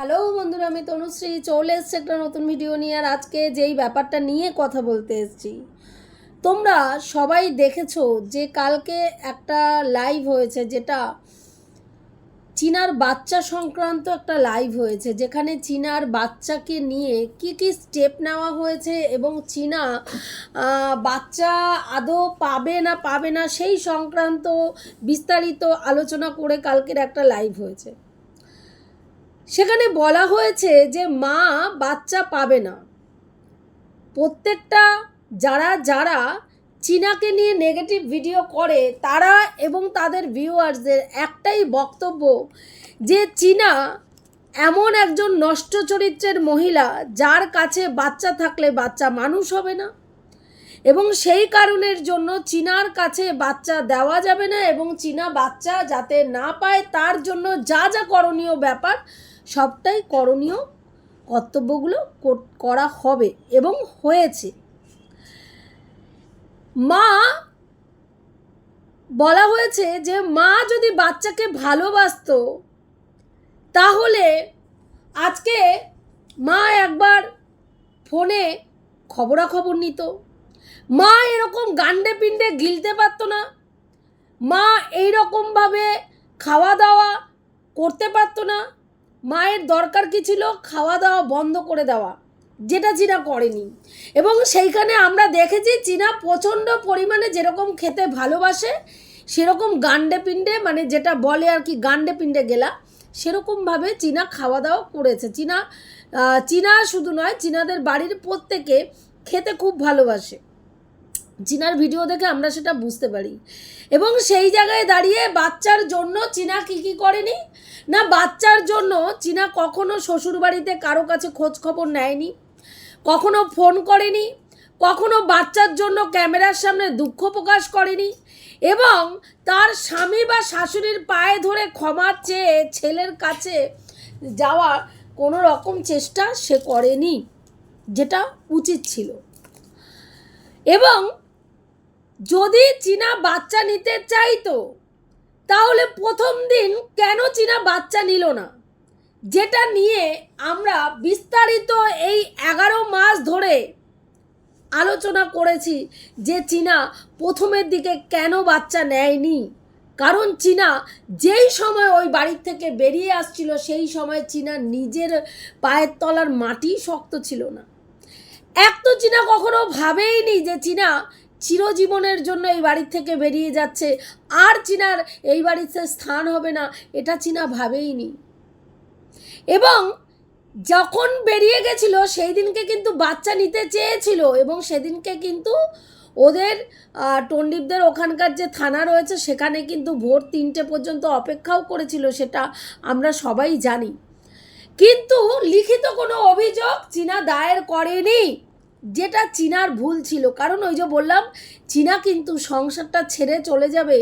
Hello বন্ধুরা, আমি তনুশ্রী। চলে এসছি একটা নতুন ভিডিও নিয়ে, আর আজকে যেই ব্যাপারটা নিয়ে কথা বলতে এসেছি। তোমরা সবাই দেখেছ যে কালকে একটা লাইভ হয়েছে যেটা চীনার বাচ্চা সংক্রান্ত একটা লাইভ হয়েছে, যেখানে চীনার বাচ্চাকে নিয়ে কি কি স্টেপ নেওয়া হয়েছে এবং চীনা বাচ্চা আদৌ পাবে না পাবে না সেই সংক্রান্ত বিস্তারিত আলোচনা করে কালকের একটা লাইভ হয়েছে। সেখানে বলা হয়েছে যে মা বাচ্চা পাবে না। প্রত্যেকটা যারা যারা চীনাকে নিয়ে নেগেটিভ ভিডিও করে, তারা এবং তাদের ভিউয়ার্সদের একটাই বক্তব্য যে চীনা এমন একজন নষ্ট চরিত্রের মহিলা যার কাছে বাচ্চা থাকলে বাচ্চা মানুষ হবে না এবং সেই কারণের জন্য চীনার কাছে বাচ্চা দেওয়া যাবে না এবং চীনা বাচ্চা যাতে না পায়, তার জন্য যা যা করণীয় ব্যাপার সবটাই করণীয় কর্তব্যগুলো কর- হবে এবং হয়েছে। মা, বলা হয়েছে যে মা যদি বাচ্চাকে ভালোবাসতো, তাহলে আজকে মা একবার ফোনে খবরাখবর নিত। মা এরকম গান্ডে পিণ্ডে গিলতে পারতো না। মা এই এইরকমভাবে খাওয়া দাওয়া করতে পারতো না। মায়ের দরকার কি ছিল? খাওয়া দাওয়া বন্ধ করে দেওয়া। যেটা চীনা করেনি। এবং সেইখানে আমরা দেখেছি চীনা প্রচণ্ড পরিমাণে যেরকম খেতে ভালোবাসে, সেরকম গান্ডে পিণ্ডে মানে যেটা বলে আর কি গান্ডে পিণ্ডে গেলা, সেরকমভাবে চীনা খাওয়া দাওয়া করেছে। চীনা চীনা শুধু নয়, চীনাদের বাড়ির প্রত্যেকে খেতে খুব ভালোবাসে। চীনার ভিডিও দেখে আমরা সেটা বুঝতে পারি। এবং সেই জায়গায় দাঁড়িয়ে বাচ্চার জন্য চীনা কি কি করেনি? না, বাচ্চার জন্য চীনা কখনো শ্বশুরবাড়িতে কারও কাছে খোঁজ খবর নেয়নি? কখনো ফোন করেনি? কখনো বাচ্চার জন্য ক্যামেরার সামনে দুঃখ প্রকাশ করেনি? এবং তার স্বামী বা শাশুড়ির পায়ে ধরে ক্ষমা চেয়ে ছেলের কাছে যাওয়ার কোনো রকম চেষ্টা সে করেনি, যেটা উচিত ছিল। এবং যদি চীনা বাচ্চা নিতে চাইতো, তাহলে প্রথম দিন কেন চীনা বাচ্চা নিল না? যেটা নিয়ে আমরা বিস্তারিত এই এগারো মাস ধরে আলোচনা করেছি যে চীনা প্রথমের দিকে কেন বাচ্চা নেয়নি। কারণ চীনা যেই সময় ওই বাড়ির থেকে বেরিয়ে আসছিল, সেই সময় চীনা নিজের পায়ের তলার মাটি শক্ত ছিল না। এক তো চীনা কখনো ভাবেইনি যে চীনা চিরজীবনের জন্য এই বাড়ির থেকে বেরিয়ে যাচ্ছে। আর চীনার এই বাড়িতে স্থান হবে না, এটা চীনা ভাবেইনি। এবং যখন বেরিয়ে গেছিল সেই দিনকে কিন্তু বাচ্চা নিতে চেয়েছিল এবং সেদিনকে কিন্তু ওদের টন্ডিপদের ওখানকার যে থানা রয়েছে, সেখানে কিন্তু ভোর তিনটে পর্যন্ত অপেক্ষাও করেছিল, সেটা আমরা সবাই জানি। কিন্তু লিখিত কোনো অভিযোগ চীনা দায়ের করেনি। যেটা চীনার ভুল ছিল, কারণ ওই যে বললাম, চীনা কিন্তু সংসারটা ছেড়ে চলে যাবে।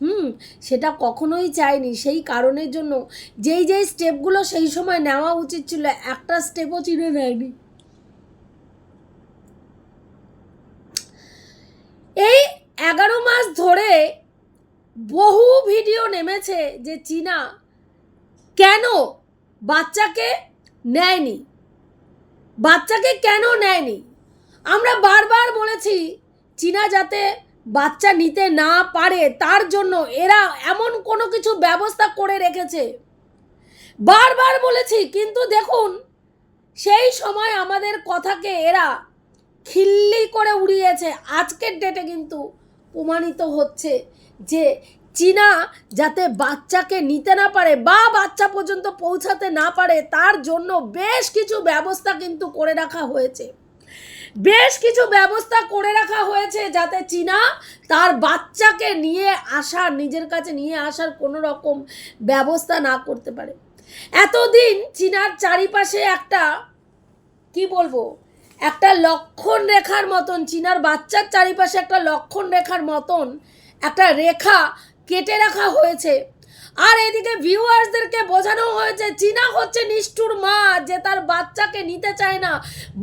হুম, সেটা কখনোই চায়নি। সেই কারণের জন্য যেই যেই স্টেপগুলো সেই সময় নেওয়া উচিত ছিল, একটা স্টেপও চিনে নেয়নি। এই এগারো মাস ধরে বহু ভিডিও নেমেছে যে চীনা কেন বাচ্চাকে নেয়নি? বাচ্চাকে কেন নেয়নি? আমরা বারবার বলেছি, চীনা যাতে বাচ্চা নিতে না পারে, তার জন্য এরা এমন কোনো কিছু ব্যবস্থা করে রেখেছে। বারবার বলেছি, কিন্তু দেখুন, সেই সময় আমাদের কথাকে এরা খিল্লি করে উড়িয়েছে। আজকের ডেটে কিন্তু প্রমাণিত হচ্ছে যে চীনা যাতে বাচ্চাকে নিতে না পারে বা বাচ্চা পর্যন্ত পৌঁছাতে না পারে, তার জন্য বেশ কিছু ব্যবস্থা কিন্তু করে রাখা হয়েছে। বেশ কিছু ব্যবস্থা করে রাখা হয়েছে যাতে চীনা তার বাচ্চাকে নিয়ে আসার, নিজের কাছে নিয়ে আসার কোনো রকম ব্যবস্থা না করতে পারে। এতদিন চীনার চারিপাশে একটা, কি বলব, একটা লক্ষণ রেখার মতন, চীনার বাচ্চার চারিপাশে একটা লক্ষণ রেখার মতন একটা রেখা কেটে রাখা হয়েছে। আর এদিকে ভিউয়ার্সদেরকে বোঝানো হয়েছে, চীনা হচ্ছে নিষ্ঠুর মা যে তার বাচ্চাকে নিতে চায় না।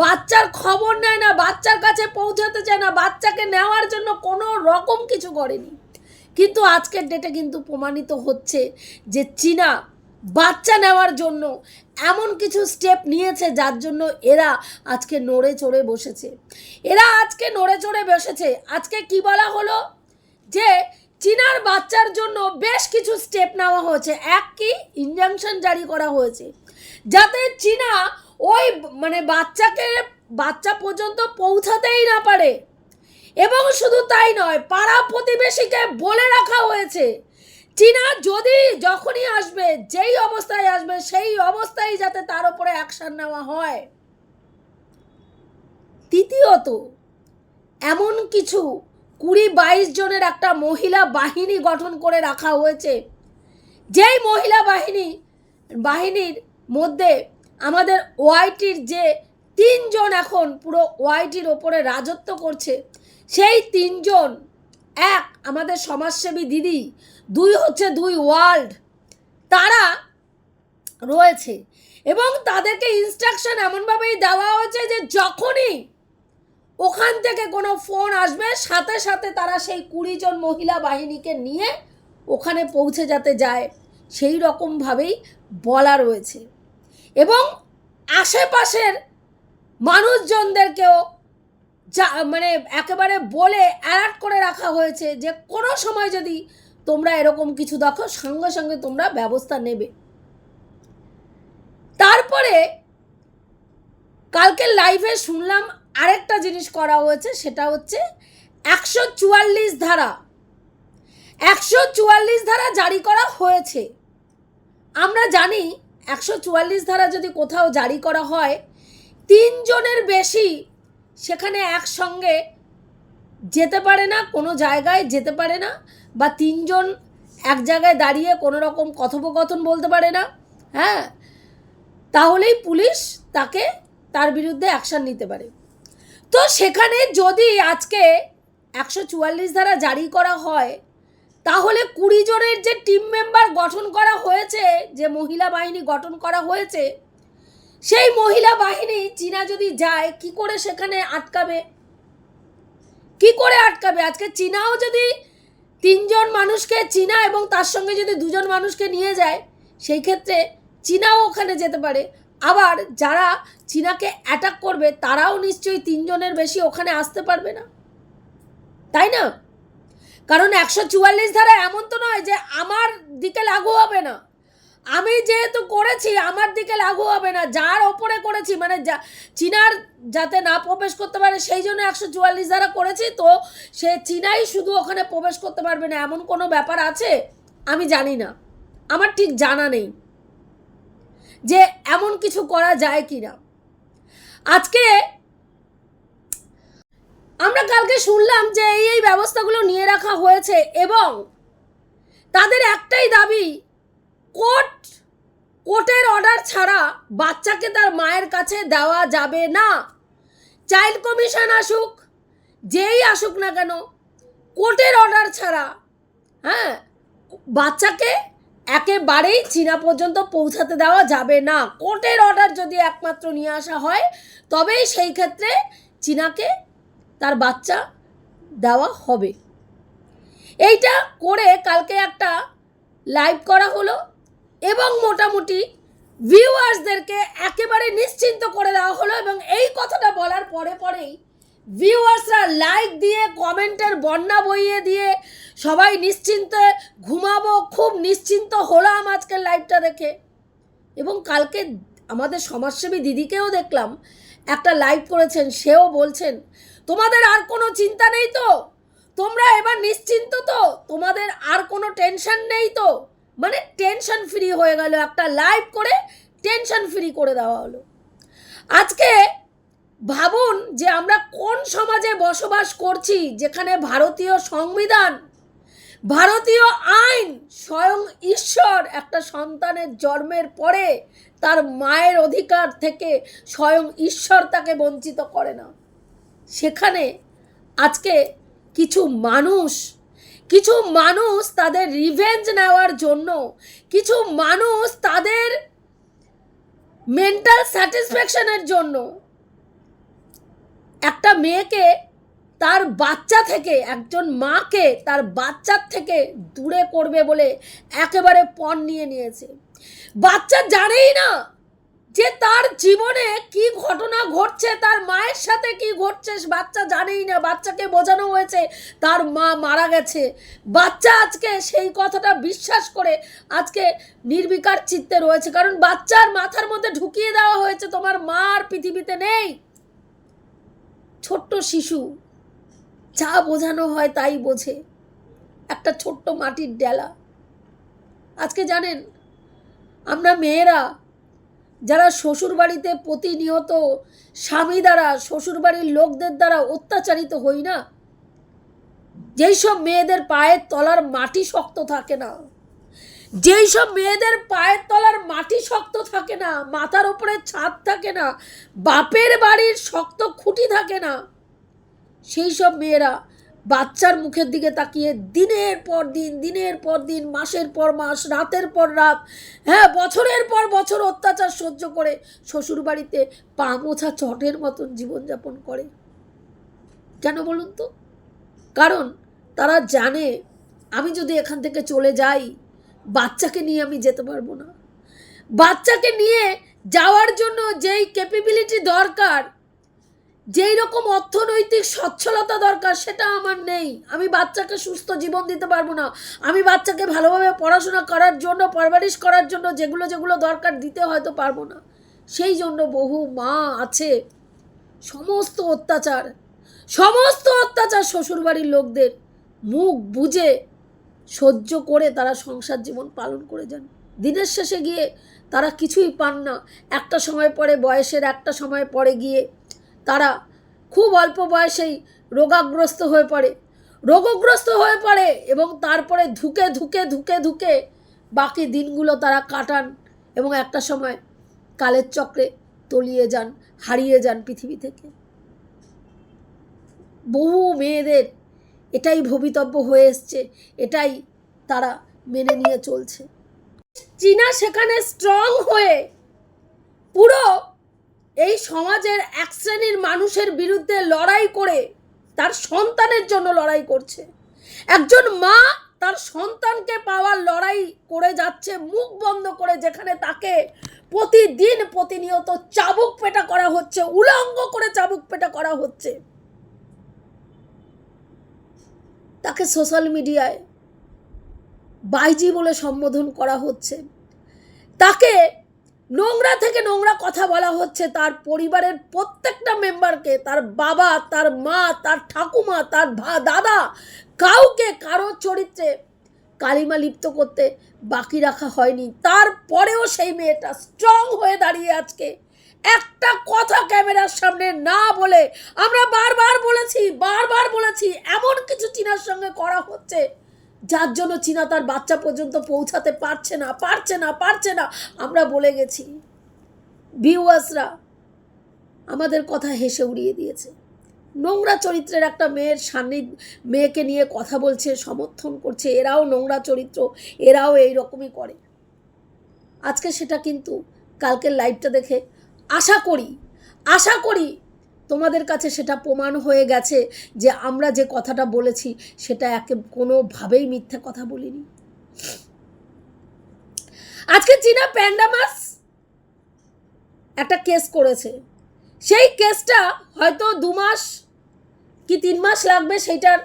বাচ্চার খবর নেয় না, বাচ্চার কাছে পৌঁছাতে চায় না, বাচ্চাকে নেওয়ার জন্য কোনো রকম কিছু করেনি। কিন্তু আজকের ডেটে কিন্তু প্রমাণিত হচ্ছে যে চীনা বাচ্চা নেওয়ার জন্য এমন কিছু স্টেপ নিয়েছে যার জন্য এরা আজকে নড়ে চড়ে বসেছে। এরা আজকে নড়ে চড়ে বসেছে। আজকে কি বলা হলো? যে চীনার বাচ্চার জন্য বেশ কিছু স্টেপ নেওয়া হয়েছে। এক কি? ইনজাংশন জারি করা হয়েছে। যাতে চীনা ওই মানে বাচ্চাকে, বাচ্চা পর্যন্ত পৌঁছাতেই না পারে। এবং শুধু তাই নয়, পাড়া প্রতিবেশীকে বলে রাখা হয়েছে। চীনা যদি যখনই আসবে, যেই অবস্থায় আসবে, সেই অবস্থায় যাতে তার উপরে অ্যাকশন নেওয়া হয়। তৃতীয়ত, এমন কিছু কুড়ি বাইশ জনের একটা মহিলা বাহিনী গঠন করে রাখা হয়েছে। যেই মহিলা বাহিনী, বাহিনীর মধ্যে আমাদের ওয়াইটির যে তিনজন এখন পুরো ওয়াইটির ওপরে রাজত্ব করছে, সেই তিনজন, এক আমাদের সমাজসেবী দিদি, দুই হচ্ছে দুই ওয়ার্ল্ড, তারা রয়েছে। এবং তাদেরকে ইনস্ট্রাকশন এমনভাবেই দেওয়া হয়েছে যে যখনই ওখান থেকে কোনো ফোন আসবে, সাথে সাথে তারা সেই কুড়ি জন মহিলা বাহিনীকে নিয়ে ওখানে পৌঁছে যেতে যায়। সেই রকমভাবেই বলা রয়েছে। এবং আশেপাশের মানুষজনদেরকেও যা মানে একেবারে বলে অ্যালার্ট করে রাখা হয়েছে যে, কোনো সময় যদি তোমরা এরকম কিছু দেখো, সঙ্গে সঙ্গে তোমরা ব্যবস্থা নেবে। তারপরে কালকে লাইভে শুনলাম আরেকটা জিনিস করা হয়েছে, সেটা হচ্ছে একশো চুয়াল্লিশ ধারা। একশো চুয়াল্লিশ ধারা জারি করা হয়েছে। আমরা জানি একশো চুয়াল্লিশ ধারা যদি কোথাও জারি করা হয় তিনজনের বেশি সেখানে একসঙ্গে যেতে পারে না, কোনো জায়গায় যেতে পারে না, বা তিনজন এক জায়গায় দাঁড়িয়ে কোনো রকম কথোপকথন বলতে পারে না হ্যাঁ? তাহলেই পুলিশ তাকে তার বিরুদ্ধে অ্যাকশান নিতে পারে। তো সেখানে যদি আজকে একশো চুয়াল্লিশ ধারা জারি করা হয়, তাহলে কুড়ি জনের যে টিম মেম্বার গঠন করা হয়েছে, যে মহিলা বাহিনী গঠন করা হয়েছে, সেই মহিলা বাহিনী চীনা যদি যায়, কি করে সেখানে আটকাবে? কি করে আটকাবে? আজকে চীনাও যদি তিনজন মানুষকে চীনা এবং তার সঙ্গে যদি দুজন মানুষকে নিয়ে যায়, সেই ক্ষেত্রে চীনাও ওখানে যেতে পারে। আবার যারা চীনাকে অ্যাটাক করবে, তারাও নিশ্চয়ই তিনজনের বেশি ওখানে আসতে পারবে না। তাই না? কারণ একশো চুয়াল্লিশ ধারা এমন তো নয় যে আমার দিকে লাগু হবে না। আমি যেহেতু করেছি, আমার দিকে লাগু হবে না, যার ওপরে করেছি মানে যা, চীনার যাতে না প্রবেশ করতে পারে, সেই জন্য একশো চুয়াল্লিশ ধারা করেছি, তো সে চীনাই শুধু ওখানে প্রবেশ করতে পারবে না, এমন কোনো ব্যাপার আছে? আমি জানি না। আমার ঠিক জানা নেই। যে এমন কিছু করা যায় কি না আজকে আমরা কালকে শুনলাম যে এই এই ব্যবস্থাগুলো নিয়ে রাখা হয়েছে এবং তাদের একটাই দাবি, কোর্ট, কোর্টের অর্ডার ছাড়া বাচ্চাকে তার মায়ের কাছে দেওয়া যাবে না। চাইল্ড কমিশন আসুক, যেই আসুক না কেন, কোর্টের অর্ডার ছাড়া হ্যাঁ বাচ্চাকে একেবারেই চীনা পর্যন্ত পৌঁছাতে দেওয়া যাবে না। কোর্টের অর্ডার যদি একমাত্র নিয়ে আসা হয়, তবেই সেই ক্ষেত্রে চীনাকে তার বাচ্চা দেওয়া হবে। এইটা করে কালকে একটা লাইভ করা হলো এবং মোটামুটি ভিউয়ার্সদেরকে একেবারে নিশ্চিন্ত করে দেওয়া হলো এবং এই কথাটা বলার পরে পরেই ভিউয়ার্সরা লাইক দিয়ে কমেন্টের বন্যা বইয়ে দিয়ে সবাই নিশ্চিন্তে ঘুমাবো, খুব নিশ্চিন্ত হলাম আজকের লাইভটা দেখে। এবং কালকে আমাদের সমাজসেবী দিদিকেও দেখলাম, একটা লাইভ করেছেন, সেও বলছেন, তোমাদের আর কোনো চিন্তা নেই তো? তোমরা এবার নিশ্চিন্ত তো? তোমাদের আর কোনো টেনশন নেই তো? মানে টেনশন ফ্রি হয়ে গেল, একটা লাইভ করে টেনশন ফ্রি করে দেওয়া হলো। আজকে ভাবুন যে আমরা কোন সমাজে বসবাস করছি যেখানে ভারতীয় সংবিধান, ভারতীয় আইন স্বয়ং ঈশ্বর একটা সন্তানের জন্মের পরে তার মায়ের অধিকার থেকে স্বয়ং ঈশ্বর তাকে বঞ্চিত করে না। সেখানে আজকে কিছু মানুষ কিছু মানুষ তাদের রিভেঞ্জ নেওয়ার জন্য, কিছু মানুষ তাদের মেন্টাল স্যাটিসফ্যাকশনের জন্য একটা মেয়েকে তার বাচ্চা থেকে, একজন মাকে তার বাচ্চার থেকে দূরে করবে বলে একেবারে পণ নিয়ে নিয়েছে। বাচ্চা জানেই না যে তার জীবনে কি ঘটনা ঘটছে, তার মায়ের সাথে কি ঘটছে, বাচ্চা জানেই না, বাচ্চাকে বোঝানো হয়েছে তার মা মারা গেছে। বাচ্চা আজকে সেই কথাটা বিশ্বাস করে আজকে নির্বিকার চিত্তে রয়েছে। কারণ বাচ্চার মাথার মধ্যে ঢুকিয়ে দেওয়া হয়েছে, তোমার মা আর পৃথিবীতে নেই। শিশু, যা বোঝানো হয় তাই বোঝে। একটা ছোট্ট মাটির ডেলা। আজকে জানেন, আমরা মেয়েরা যারা শ্বশুরবাড়িতে প্রতিনিয়ত স্বামী দ্বারা, শ্বশুরবাড়ির লোকদের দ্বারা অত্যাচারিত হই না, যেই সব মেয়েদের পায়ের তলার মাটি শক্ত থাকে না। যেই সব মেয়েদের পায়ের তলার মাটি শক্ত থাকে না, মাথার উপরে ছাদ থাকে না, বাপের বাড়ির শক্ত খুঁটি থাকে না, সেই সব মেয়েরা বাচ্চার মুখের দিকে তাকিয়ে দিনের পর দিন, দিনের পর দিন, মাসের পর মাস, রাতের পর রাত হ্যাঁ বছরের পর বছর অত্যাচার সহ্য করে শ্বশুরবাড়িতে পা মোছা চটের মতন জীবনযাপন করে। কেন বলুন তো? কারণ তারা জানে, আমি যদি এখান থেকে চলে যাই বাচ্চাকে নিয়ে আমি যেতে পারব না। বাচ্চাকে নিয়ে যাওয়ার জন্য যেই ক্যাপেবিলিটি দরকার, যেই রকম অর্থনৈতিক সচ্ছলতা দরকার, সেটা আমার নেই। আমি বাচ্চাকে সুস্থ জীবন দিতে পারব না। আমি বাচ্চাকে ভালোভাবে পড়াশোনা করার জন্য, পরবারিশ করার জন্য যেগুলো যেগুলো দরকার দিতে হয়তো পারব না। সেই জন্য বহু মা আছে, সমস্ত অত্যাচার সমস্ত অত্যাচার শ্বশুরবাড়ির লোকদের মুখ বুঝে সহ্য করে তারা সংসার জীবন পালন করে যান। দিনের শেষে গিয়ে তারা কিছুই পান না। একটা সময় পরে বয়সের একটা সময় পরে গিয়ে তারা খুব অল্প বয়সেই রোগাগ্রস্ত হয়ে পড়ে। রোগগ্রস্ত হয়ে পড়ে এবং তারপরে ধুকে ধুকে ধুকে ধুকে বাকি দিনগুলো তারা কাটান এবং একটা সময় কালের চক্রে তলিয়ে যান, হারিয়ে যান পৃথিবী থেকে। বহু মেয়েদের এটাই ভবিতব্য হয়ে এসছে, এটাই তারা মেনে নিয়ে চলছে। চীনা সেখানে স্ট্রং হয়ে পুরো এই সমাজের এক শ্রেণির মানুষের বিরুদ্ধে লড়াই করে তার সন্তানের জন্য লড়াই করছে। একজন মা তার সন্তানকে পাওয়ার লড়াই করে যাচ্ছে, মুখ বন্ধ করে যেখানে তাকে প্রতিদিন প্রতিনিয়ত চাবুক পেটা করা হচ্ছে, উলঙ্গ করে চাবুক পেটা করা হচ্ছে। তাকে সোশ্যাল মিডিয়ায় বাইজি বলে সম্বোধন করা হচ্ছে। তাকে নোংরা থেকে নোংরা কথা বলা হচ্ছে। তার পরিবারের প্রত্যেকটা মেম্বারকে, তার বাবা, তার মা, তার ঠাকুমা, তার দাদা, কাউকে কারও চরিত্রে কালিমা লিপ্ত করতে বাকি রাখা হয়নি। তারপরেও সেই মেয়েটা স্ট্রং হয়ে দাঁড়িয়ে আজকে একটা কথা ক্যামেরার সামনে না বলে আমরা বারবার বলেছি বারবার বলেছি, এমন কিছু চীনার সঙ্গে করা হচ্ছে, যার জন্য চীনা তার বাচ্চা পর্যন্ত পৌঁছাতে পারছে না পারছে না পারছে না। আমরা বলে গেছি ভিউয়ার্সরা আমাদের কথা হেসে উড়িয়ে দিয়েছে। নোংরা চরিত্রের একটা মেয়ের সামনে মেয়েকে নিয়ে কথা বলছে, সমর্থন করছে, এরাও নোংরা চরিত্র, এরাও এই রকমই করে। আজকে সেটা কিন্তু কালকের লাইভটা দেখে আশা করি আশা করি তোমাদের কাছে সেটা প্রমাণ হয়ে গেছে যে আমরা যে কথাটা বলেছি সেটা একে কোনোভাবেই মিথ্যে কথা বলিনি। আজকে চীনা প্যান্ডামাস একটা কেস করেছে। সেই কেসটা হয়তো দু মাস কি তিন মাস লাগবে সেইটার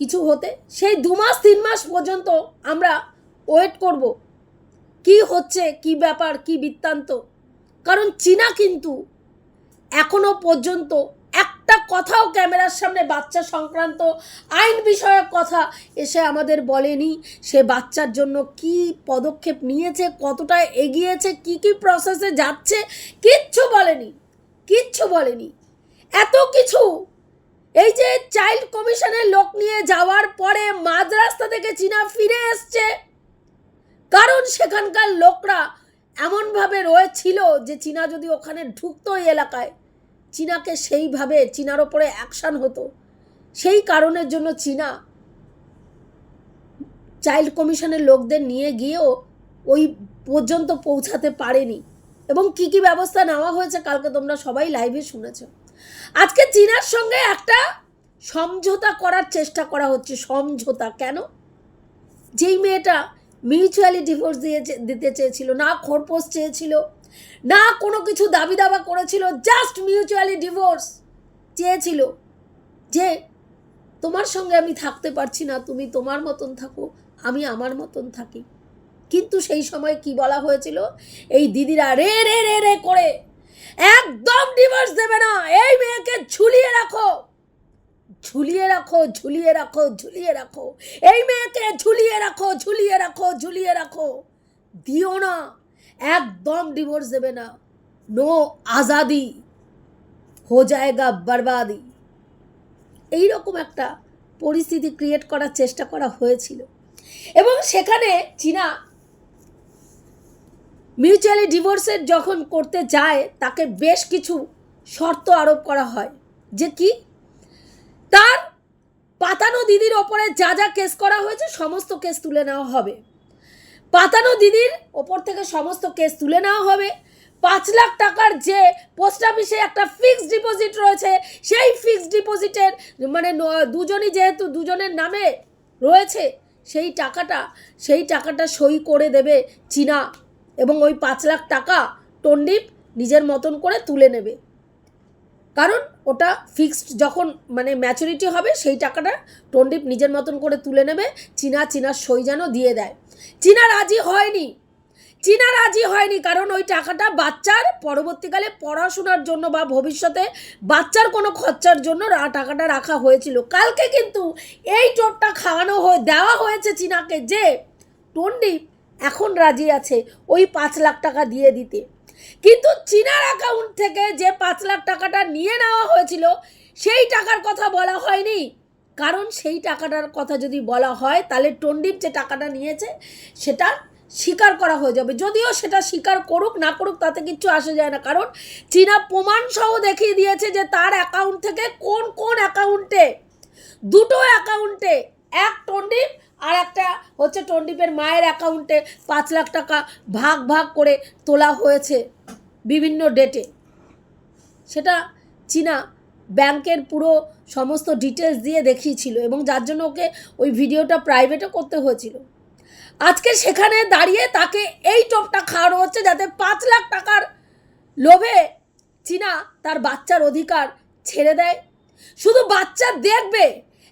কিছু হতে। সেই দু মাস তিন মাস পর্যন্ত আমরা ওয়েট করব। কি হচ্ছে, কি ব্যাপার, কি বৃত্তান্ত? কারণ চীনা কিন্তু এখনও পর্যন্ত একটা কথাও ক্যামেরার সামনে বাচ্চা সংক্রান্ত আইন বিষয়ক কথা এসে আমাদের বলেনি। সে বাচ্চার জন্য কি পদক্ষেপ নিয়েছে, কতটা এগিয়েছে, কি কি প্রসেসে যাচ্ছে, কিচ্ছু বলেনি কিচ্ছু বলেনি। এত কিছু! এই যে চাইল্ড কমিশনের লোক নিয়ে যাওয়ার পরে মাঝ রাস্তা থেকে চীনা ফিরে এসছে। কারণ সেখানকার লোকরা এমনভাবে রয়েছিল যে চীনা যদি ওখানে ঢুকতো ওই এলাকায়, চীনাকে সেইভাবে, চীনার ওপরে অ্যাকশান হতো। সেই কারণের জন্য চীনা চাইল্ড কমিশনের লোকদের নিয়ে গিয়েও ওই পর্যন্ত পৌঁছাতে পারেনি। এবং কি কি ব্যবস্থা নেওয়া হয়েছে কালকে তোমরা সবাই লাইভে শুনেছ। আজকে চীনার সঙ্গে একটা সমঝোতা করার চেষ্টা করা হচ্ছে। সমঝোতা কেন? যেই মেয়েটা মিউচুয়ালি ডিভোর্স দিয়ে দিতে চেয়েছিল, না খোরপোশ চেয়েছিল, না কোনো কিছু দাবি দাবা করেছিল জাস্ট মিউচুয়ালি ডিভোর্স চেয়েছিল যে, তোমার সঙ্গে আমি থাকতে পারছি না, তুমি তোমার মতন থাকো, আমি আমার মতন থাকি। কিন্তু সেই সময় কি বলা হয়েছিল? এই দিদিরা রে রে রে রে করে, একদম ডিভোর্স দেবে না, এই মেয়েকে ঝুলিয়ে রাখো। ঝুলিয়ে রাখো ঝুলিয়ে রাখো ঝুলিয়ে রাখো। এই মেয়েকে ঝুলিয়ে রাখো ঝুলিয়ে রাখো ঝুলিয়ে রাখো। দিও না। একদম ডিভোর্স দেবে না। নো আজাদি। হো জায়গা বরবাদি। এইরকম একটা পরিস্থিতি ক্রিয়েট করার চেষ্টা করা হয়েছিল। এবং সেখানে চীনা মিউচুয়ালি ডিভোর্সের যখন করতে যায়, তাকে বেশ কিছু শর্ত আরোপ করা হয়। যে কি? তার পাতানো দিদির ওপরে যা যা কেস করা হয়েছে, সমস্ত কেস তুলে নেওয়া হবে। পাতানো দিদির ওপর থেকে সমস্ত কেস তুলে নেওয়া হবে। পাঁচ লাখ টাকার যে পোস্ট অফিসে একটা ফিক্সড ডিপোজিট রয়েছে, সেই ফিক্সড ডিপোজিটের মানে দুজনই যেহেতু দুজনের নামে রয়েছে, সেই টাকাটা সেই টাকাটা সই করে দেবে চীনা এবং ওই পাঁচ লাখ টাকা টন্ডিপ নিজের মতন করে তুলে নেবে। কারণ ওটা ফিক্সড যখন মানে ম্যাচুরিটি হবে, সেই টাকাটা টন্ডিপ নিজের মতন করে তুলে নেবে, চীনা চীনার সই যেন দিয়ে দেয়। চীনা রাজি হয়নি। চীনা রাজি হয়নি কারণ ওই টাকাটা বাচ্চার পরবর্তীকালে পড়াশোনার জন্য বা ভবিষ্যতে বাচ্চার কোনো খরচার জন্য টাকাটা রাখা হয়েছিল। কালকে কিন্তু এই টোপটা খাওয়ানো হয়ে, দেওয়া হয়েছে চীনাকে যে টন্ডিপ এখন রাজি আছে ওই পাঁচ লাখ টাকা দিয়ে দিতে। কিন্তু চীনার অ্যাকাউন্ট থেকে যে পাঁচ লাখ টাকাটা নিয়ে নেওয়া হয়েছিল, সেই টাকার কথা বলা হয়নি। কারণ সেই টাকাটার কথা যদি বলা হয়, তাহলে টন্ডিপ যে টাকাটা নিয়েছে, সেটা স্বীকার করা হয়ে যাবে। যদিও সেটা স্বীকার করুক, না করুক, তাতে কিচ্ছু আসে যায় না। কারণ চীনা প্রমাণ সহ দেখিয়ে দিয়েছে যে তার অ্যাকাউন্ট থেকে কোন কোন অ্যাকাউন্টে দুটো অ্যাকাউন্টে এক টন্ডিপ আর একটা হচ্ছে টন্ডিপের মায়ের অ্যাকাউন্টে পাঁচ লাখ টাকা ভাগ ভাগ করে তোলা হয়েছে বিভিন্ন ডেটে সেটা চীনা ব্যাংকের পুরো সমস্ত ডিটেলস দিয়ে দেখিয়েছিল এবং যার জন্য ওকে ওই ভিডিওটা প্রাইভেটও করতে হয়েছিল। আজকে সেখানে দাঁড়িয়ে তাকে এই টপটা খাওয়ানো হচ্ছে যাতে পাঁচ লাখ টাকার লোভে চীনা তার বাচ্চার অধিকার ছেড়ে দেয়। শুধু বাচ্চা দেখবে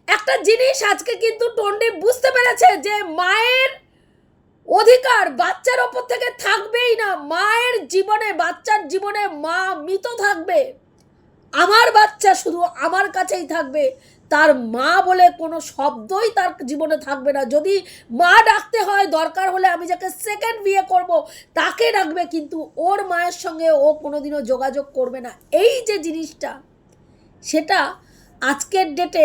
একটা জিনিস আজকে কিন্তু টন্ডি বুঝতে পেরেছে যে মায়ের অধিকার বাচ্চার ওপর থেকে থাকবেই না। মায়ের জীবনে, বাচ্চার জীবনে মা মৃত থাকবে। আমার বাচ্চা শুধু আমার কাছেই থাকবে। তার মা বলে কোনো শব্দই তার জীবনে থাকবে না। যদি মা ডাকতে হয়, দরকার হলে আমি যাকে সেকেন্ড বিয়ে করব, তাকে ডাকবে, কিন্তু ওর মায়ের সঙ্গে ও কোনোদিনও যোগাযোগ করবে না। এই যে জিনিসটা, সেটা আজকের ডেটে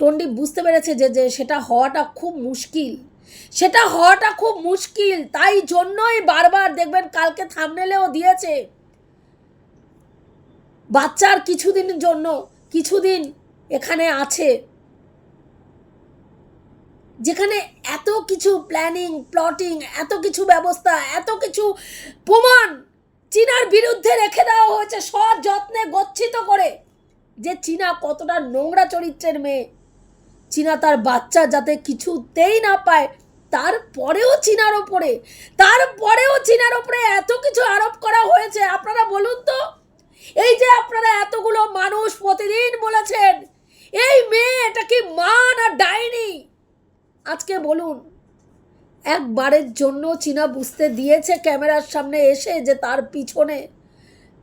টন্ডি বুঝতে পেরেছে যে যে সেটা হওয়াটা খুব মুশকিল। সেটা হওয়াটা খুব মুশকিল, তাই জন্যই বারবার দেখবেন কালকে থামনেলেও দিয়েছে। বাচ্চার কিছুদিনের জন্য, কিছুদিন এখানে আছে। যেখানে এত কিছু প্ল্যানিং প্লটিং এত কিছু ব্যবস্থা, এত কিছু প্রমাণ চীনার বিরুদ্ধে রেখে দেওয়া হয়েছে সব যত্নে গচ্ছিত করে। যে চীনা কতটা নোংরা চরিত্রের মেয়ে। চীনা তার বাচ্চা যাতে কিছুতেই না পায়, তারপরেও চীনার ওপরে, তারপরেও চীনার ওপরে এত কিছু আরোপ করা হয়েছে। আপনারা বলুন তো, এই যে আপনারা এতগুলো মানুষ প্রতিদিন বলেছেন, এই মেয়ে এটা কি মা না ডাইনি? আজকে বলুন, একবারের জন্য চীনা বুঝতে দিয়েছে ক্যামেরার সামনে এসে যে তার পিছনে,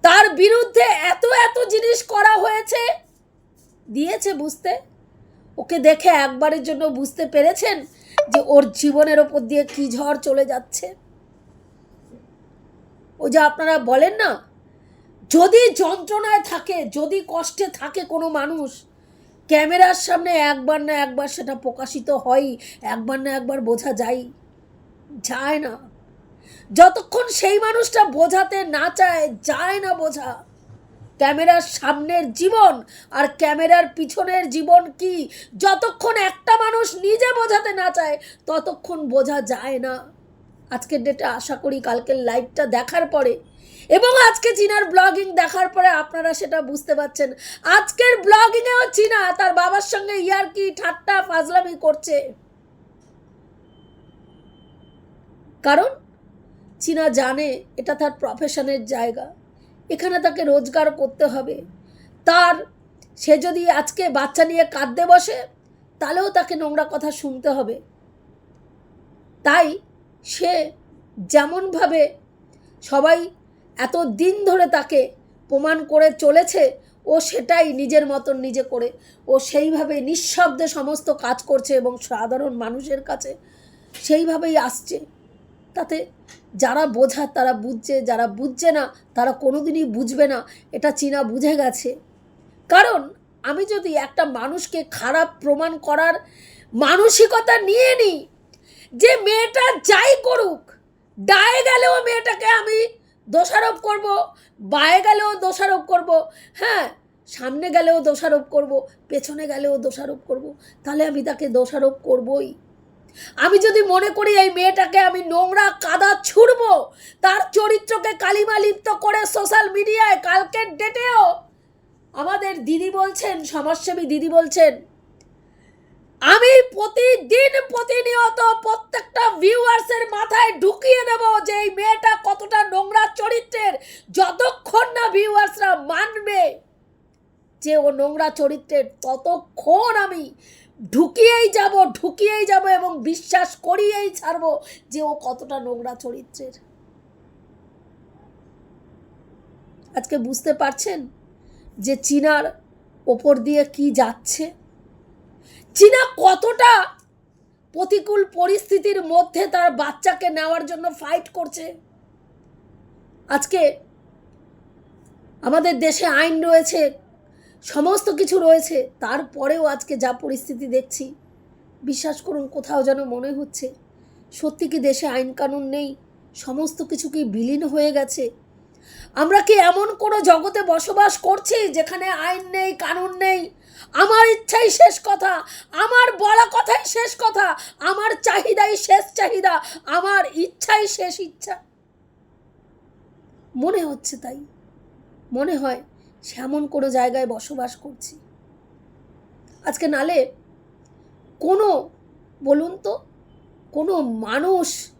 তার বিরুদ্ধে এত এত জিনিস করা হয়েছে? দিয়েছে বুঝতে? ওকে দেখে একবারের জন্য বুঝতে পেরেছেন যে ওর জীবনের ওপর দিয়ে কি ঝড় চলে যাচ্ছে? ও যে আপনারা বলেন না, যদি যন্ত্রণায় থাকে, যদি কষ্টে থাকে কোনো মানুষ, ক্যামেরার সামনে একবার না একবার সেটা প্রকাশিত হয় একবার না একবার বোঝা যায় যায় না। যতক্ষণ সেই মানুষটা বোঝাতে না চায়, যায় না বোঝা। ক্যামেরার সামনের জীবন আর ক্যামেরার পিছনের জীবন কি? যতক্ষণ একটা মানুষ নিজে বোঝাতে না চায়, ততক্ষণ বোঝা যায় না। আজকের ডেটে আশা করি কালকের লাইভটা দেখার পরে এবং আজকে চীনার ব্লগিং দেখার পরে আপনারা সেটা বুঝতে পারছেন। আজকের ব্লগিংয়েও চীনা, তার বাবার সঙ্গে ইয়ারকি, ঠাট্টা, ফাজলামি করছে। কারণ, চীনা জানে এটা তার প্রফেশনের জায়গা। এখানে তাকে রোজগার করতে হবে। তার, সে যদি আজকে বাচ্চা নিয়ে কাঁদতে বসে, তাহলেও তাকে নোংরা কথা শুনতে হবে। তাই সে যেমনভাবে সবাই এত দিন ধরে তাকে প্রমাণ করে চলেছে, ও সেটাই নিজের মতন নিজে করে, ও সেইভাবে নিঃশব্দে সমস্ত কাজ করছে এবং সাধারণ মানুষের কাছে সেইভাবেই আসছে। তাতে যারা বোঝার তারা বুঝছে, যারা বুঝছে না তারা কোনোদিনই বুঝবে না। এটা চীনা বুঝে গেছে। কারণ আমি যদি একটা মানুষকে খারাপ প্রমাণ করার মানসিকতা নিয়ে নিই, যে মেয়েটা যাই করুক ডায়ে গেলেও মেয়েটাকে আমি দোষারোপ করব, বায়ে গেলেও দোষারোপ করব হ্যাঁ সামনে গেলেও দোষারোপ করব, পেছনে গেলেও দোষারোপ করব, তাহলে আমি তাকে দোষারোপ করবই। আমি যদি মনে করি এই মেয়েটাকে আমি নোংরা কাদা ছুড়ব, তার চরিত্রকে কালিমা লিপ্ত করে সোশ্যাল মিডিয়ায় কালকের ডেটেও আমাদের দিদি বলছেন, সমাজসেবী দিদি বলছেন, আমি প্রতিদিন প্রতিনিয়ত প্রত্যেকটা ভিউয়ার্সের মাথায় ঢুকিয়ে দেব যে এই মেয়েটা কতটা নোংরা চরিত্রের, যতক্ষণ না ভিউয়ার্সরা মানবে যে ও নোংরা চরিত্রের, ততক্ষণ আমি ঢুকিয়েই যাব ঢুকিয়েই যাব এবং বিশ্বাস করিয়েই ছাড়বো যে ও কতটা নোংরা চরিত্রের। আজকে বুঝতে পারছেন যে চীনার ওপর দিয়ে কি যাচ্ছে? চীনা কতটা প্রতিকূল পরিস্থিতির মধ্যে তার বাচ্চাকে নেওয়ার জন্য ফাইট করছে? আজকে আমাদের দেশে আইন রয়েছে সমস্ত কিছু রয়েছে, তারপরেও আজকে যা পরিস্থিতি দেখছি, বিশ্বাস করুন কোথাও যেন মনে হচ্ছে, সত্যি কি দেশে আইন কানুন নেই, সমস্ত কিছু কি বিলীন হয়ে গেছে? আমরা কি এমন কোনো জগতে বসবাস করছি যেখানে আইন নেই, কানুন নেই? আমার ইচ্ছাই শেষ কথা, আমার বলা কথাই শেষ কথা, আমার চাহিদাই শেষ চাহিদা, আমার ইচ্ছাই শেষ ইচ্ছা। মনে হচ্ছে তাই, মনে হয় সেমন কোনো জায়গায় বসবাস করছি। আজকে নালে কোনো, বলুন তো, কোনো মানুষ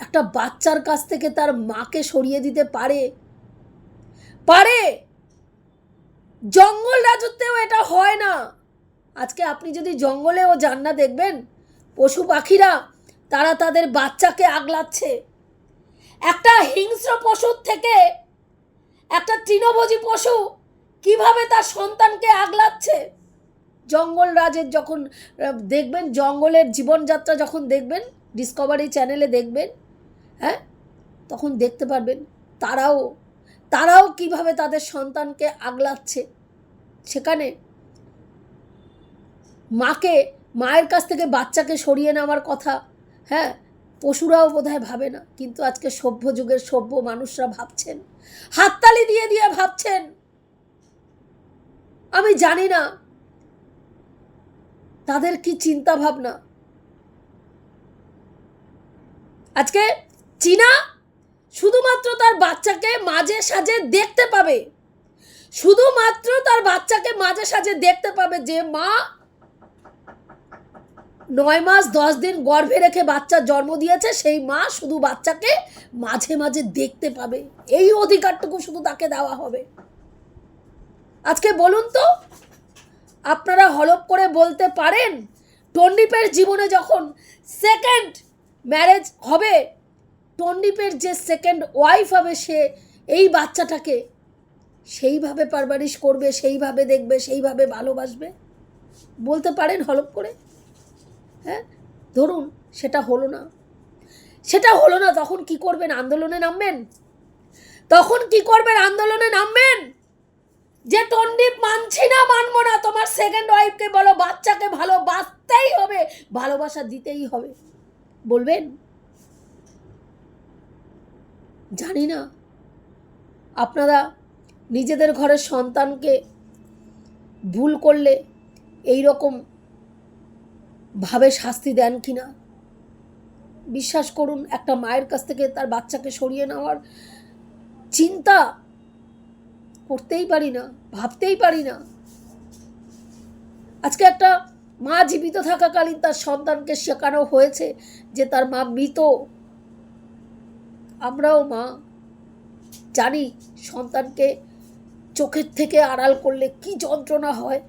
একটা বাচ্চার কাছ থেকে তার মাকে সরিয়ে দিতে পারে? পারে! জঙ্গল রাজত্বেও এটা হয় না। আজকে আপনি যদি জঙ্গলেও যান না, দেখবেন পশু পাখিরা, তারা তাদের বাচ্চাকে আগলাচ্ছে। একটা হিংস্র পশুর থেকে একটা তৃণভোজী পশু কীভাবে তার সন্তানকে আগলাচ্ছে? জঙ্গল রাজের যখন দেখবেন, জঙ্গলের জীবনযাত্রা যখন দেখবেন ডিসকভারি চ্যানেলে দেখবেন হ্যাঁ তখন দেখতে পারবেন, তারাও তারাও কীভাবে তাদের সন্তানকে আগলাচ্ছে। সেখানে মাকে, মায়ের কাছ থেকে বাচ্চাকে সরিয়ে নেওয়ার কথা হ্যাঁ পশুরাও বোধহয় ভাবে না, কিন্তু আজকে সভ্য যুগের সভ্য মানুষরা ভাবছেন, হাততালি দিয়ে দিয়ে ভাবছেন। আমি জানি না। তাদের কি চিন্তা ভাবনা আজকে চীনা শুধুমাত্র তার বাচ্চাকে মাঝে সাজে দেখতে পাবে। শুধুমাত্র তার বাচ্চাকে মাঝে সাজে দেখতে পাবে যে মা নয় মাস দশ দিন গর্ভে রেখে বাচ্চা জন্ম দিয়েছে, সেই মা শুধু বাচ্চাকে মাঝে মাঝে দেখতে পাবে। এই অধিকারটুকু শুধু তাকে দেওয়া হবে। আজকে বলুন তো, আপনারা হলপ করে বলতে পারেন, টন্ডিপের জীবনে যখন সেকেন্ড ম্যারেজ হবে, টন্ডিপের যে সেকেন্ড ওয়াইফ হবে সে, এই বাচ্চাটাকে সেইভাবে পারবারিশ করবে, সেইভাবে দেখবে, সেইভাবে ভালোবাসবে? বলতে পারেন হলপ করে? হ্যাঁ? ধরুন সেটা হলো না। সেটা হলো না, তখন কি করবেন? আন্দোলনে নামবেন? তখন কি করবেন? আন্দোলনে নামবেন? যে টন্ডিপ মানছি না, মানবো না, তোমার সেকেন্ড ওয়াইফকে বলো, বাচ্চাকে ভালোবাসতেই হবে, ভালোবাসা দিতেই হবে। বলবেন? জানি না। আপনারা নিজেদের ঘরের সন্তানকে ভুল করলে এই রকম ভাবে শাস্তি দেন কি না বিশ্বাস করুন, একটা মায়ের কাছ থেকে তার বাচ্চাকে সরিয়ে নেওয়ার চিন্তা করতেই পারি না, ভাবতেই পারি না। আজকে একটা মা জীবিত থাকাকালীন তার সন্তানকে শেখানো হয়েছে যে তার মা মৃত। আমরাও মা জানি সন্তানকে চোখের থেকে আড়াল করলে কি যন্ত্রণা হয়।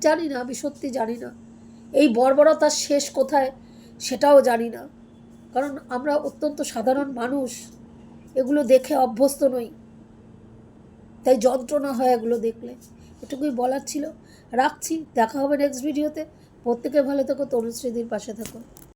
জানি না, আমি সত্যি জানি না। এই বর্বরতার শেষ কোথায় সেটাও জানি না। কারণ আমরা অত্যন্ত সাধারণ মানুষ। এগুলো দেখে অভ্যস্ত নই। তাই যন্ত্রণা হয় এগুলো দেখলে। এটুকুই বলার ছিল। রাখছি, দেখা হবে নেক্সট ভিডিওতে প্রত্যেকে ভালো থেকো তরুশ্রীদির পাশে থাকো।